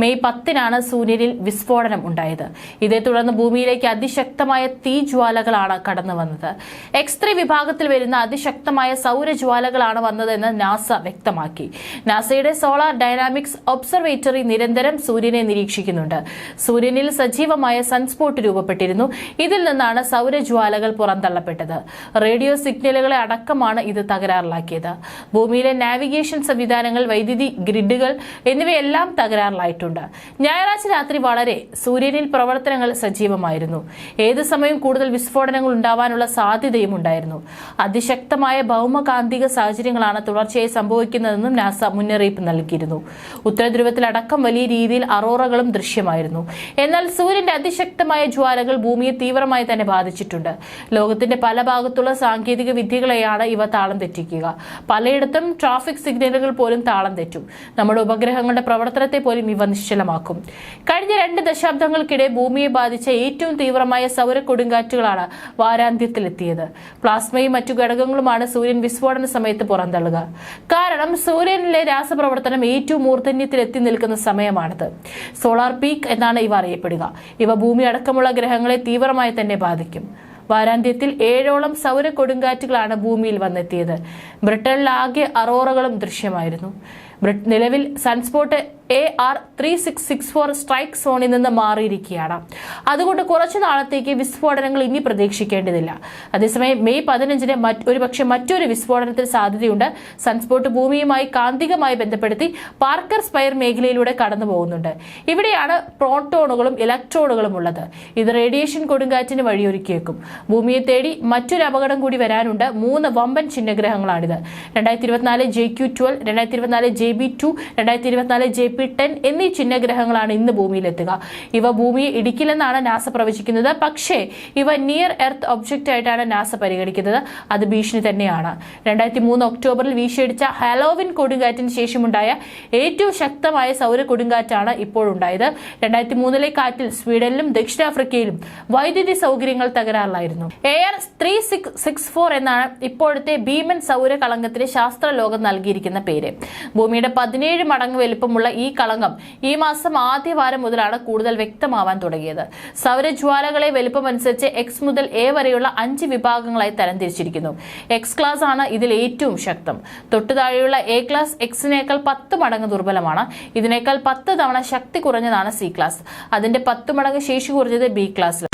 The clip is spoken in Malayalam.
മെയ് പത്തിനാണ് സൂര്യനിൽ വിസ്ഫോടനം ഉണ്ടായത്. ഇതേ തുടർന്ന് ഭൂമിയിലേക്ക് അതിശക്തമായ തീജ്വാലകളാണ് കടന്നു വന്നത്. എക്സ് ത്രീ വിഭാഗത്തിൽ വരുന്ന അതിശക്തമായ സൗരജ്വാലകളാണ് വന്നതെന്ന് നാസ വ്യക്തമാക്കി. നാസയുടെ സോളാർ ഡൈനാമിക്സ് ഒബ്സർവേറ്ററി നിരന്തരം സൂര്യനെ നിരീക്ഷിക്കുന്നുണ്ട്. സൂര്യനിൽ സജീവമായ സൺസ്പോട്ട് രൂപപ്പെട്ടിരുന്നു. ഇതിൽ നിന്നാണ് സൗരജ്വാലകൾ പുറന്തള്ളപ്പെട്ടത്. റേഡിയോ സിഗ്നലുകളെ അടക്കമാണ് ഇത് തകരാറിലാക്കിയത്. ഭൂമിയിലെ നാവിഗേഷൻ സംവിധാനങ്ങൾ വൈദ്യുതി ഗ്രിഡുകൾ എന്നിവയെല്ലാം തകരാറിലായിട്ടുണ്ട്. ഞായറാഴ്ച രാത്രി വളരെ സൂര്യനിൽ പ്രവർത്തനങ്ങൾ സജീവമായിരുന്നു. ഏത് സമയം കൂടുതൽ വിസ്ഫോടനങ്ങൾ ഉണ്ടാവാനുള്ള സാധ്യതയും ഉണ്ടായിരുന്നു. അതിശക്തമായ ഭൗമകാന്തിക സാഹചര്യങ്ങളാണ് തുടർച്ചയായി സംഭവിക്കുന്നതെന്നും നാസ മുന്നറിയിപ്പ് നൽകിയിരുന്നു. ഉത്തരധ്രുവത്തിലടക്കം വലിയ രീതിയിൽ അറോറകളും ദൃശ്യമായിരുന്നു. എന്നാൽ സൂര്യന്റെ അതിശക്തമായ ജ്വാലകൾ ഭൂമിയെ തീവ്രമായി തന്നെ ബാധിച്ചിട്ടുണ്ട്. ലോകത്തിന്റെ പല ഭാഗത്തുള്ള സാങ്കേതിക വിദ്യകളെയാണ് ഇവ താളം തെറ്റിക്കുക. പലയിടത്തും ട്രാഫിക് സിഗ്നലുകൾ പോലും താളം തെറ്റും. നമ്മുടെ ഉപഗ്രഹങ്ങളുടെ പ്രവർത്തനത്തെ പോലും ഇവ നിശ്ചലമാക്കും. കഴിഞ്ഞ രണ്ട് ദശാബ്ദങ്ങൾക്കിടെ ഭൂമിയെ ബാധിച്ച ഏറ്റവും തീവ്രമായ സൗര കൊടുങ്കാറ്റുകളാണ് വാരാന്ത്യത്തിലെത്തിയത്. പ്ലാസ്മയും മറ്റു ഘടകങ്ങളുമാണ് സൂര്യൻ വിസ്ഫോടന സമയത്ത് പുറന്തള്ളുക. കാരണം സൂര്യനിലെ രാസപ്രവർത്തനം ഏറ്റവും മൂർധന്യത്തിലെത്തി നിൽക്കുന്ന സമയമാണിത്. സോളാർ പീക്ക് എന്നാണ് ഇവ അറിയപ്പെടുക. ഇവ ഭൂമി അടക്കമുള്ള ഗ്രഹങ്ങളെ തീവ്രമായി തന്നെ ബാധിക്കും. വാരാന്ത്യത്തിൽ ഏഴോളം സൗര കൊടുങ്കാറ്റുകളാണ് ഭൂമിയിൽ വന്നെത്തിയത്. ബ്രിട്ടനിലാകെ അറോറകളും ദൃശ്യമായിരുന്നു. നിലവിൽ sunspot A R three six six four strike സോണിൽ നിന്ന് മാറിയിരിക്കുകയാണ്. അതുകൊണ്ട് കുറച്ചു നാളത്തേക്ക് വിസ്ഫോടനങ്ങൾ ഇനി പ്രതീക്ഷിക്കേണ്ടതില്ല. അതേസമയം മെയ് പതിനഞ്ചിന് ഒരുപക്ഷെ മറ്റൊരു വിസ്ഫോടനത്തിന് സാധ്യതയുണ്ട്. സൺസ്പോട്ട് ഭൂമിയുമായി കാന്തികമായി ബന്ധപ്പെടുത്തി പാർക്കർ സ്പയർ മേഖലയിലൂടെ കടന്നു പോകുന്നുണ്ട്. ഇവിടെയാണ് പ്രോട്ടോണുകളും ഇലക്ട്രോണുകളും ഉള്ളത്. ഇത് റേഡിയേഷൻ കൊടുങ്കാറ്റിന് വഴിയൊരുക്കിയേക്കും. ഭൂമിയെ തേടി മറ്റൊരു അപകടം കൂടി വരാനുണ്ട്. മൂന്ന് വമ്പൻ ചിഹ്നഗ്രഹങ്ങളാണിത്. രണ്ടായിരത്തി ഇരുപത്തിനാല് ജെ ക്യു ട്വൽവ് രണ്ടായിരത്തി ഇരുപത്തിനാല് ജെ ബി ടു രണ്ടായിരത്തി ഇരുപത്തിനാല് ജെ പി ടെൻ എന്നീ ചിഹ്നഗ്രഹങ്ങളാണ് ഇന്ന് ഭൂമിയിലെത്തുക. ഇവ ഭൂമിയെ ഇടിക്കില്ലെന്നാണ് നാസ പ്രവചിക്കുന്നത്. പക്ഷേ ഇവ നിയർ എർത്ത് ഒബ്ജക്റ്റ് ആയിട്ടാണ് നാസ പരിഗണിക്കുന്നത്. അത് ഭീഷണി തന്നെയാണ്. രണ്ടായിരത്തി മൂന്ന് ഒക്ടോബറിൽ വീശിയടിച്ച ഹലോവിൻ കൊടുങ്കാറ്റിന് ശേഷമുണ്ടായ ഏറ്റവും ശക്തമായ സൗര കൊടുങ്കാറ്റാണ് ഇപ്പോഴുണ്ടായത്. രണ്ടായിരത്തി മൂന്നിലെ കാറ്റിൽ സ്വീഡനിലും ദക്ഷിണാഫ്രിക്കയിലും വൈദ്യുതി സൗകര്യങ്ങൾ തകരാറിലായിരുന്നു. AR three six six four എന്നാണ് ഇപ്പോഴത്തെ ഭീമൻ സൗര കളങ്കത്തിന് ശാസ്ത്രലോകം നൽകിയിരിക്കുന്ന പേര്. ഭൂമിയുടെ പതിനേഴ് മടങ്ങ് വലിപ്പമുള്ള ഈ കളങ്കം ഈ മാസം ആദ്യവാരം മുതലാണ് കൂടുതൽ വ്യക്തമാവാൻ തുടങ്ങിയത്. സൗരജ്വാലകളെ വലിപ്പമനുസരിച്ച് എക്സ് മുതൽ എ വരെയുള്ള അഞ്ച് വിഭാഗങ്ങളായി തരംതിരിച്ചിരിക്കുന്നു. എക്സ് ക്ലാസ് ആണ് ഇതിൽ ഏറ്റവും ശക്തം. തൊട്ടു താഴെയുള്ള എ ക്ലാസ് എക്സിനേക്കാൾ പത്ത് മടങ്ങ് ദുർബലമാണ്. ഇതിനേക്കാൾ പത്ത് തവണ ശക്തി കുറഞ്ഞതാണ് സി ക്ലാസ് അതിന്റെ പത്ത് മടങ്ങ് ശേഷി കുറഞ്ഞത് ബി ക്ലാസ്സിലും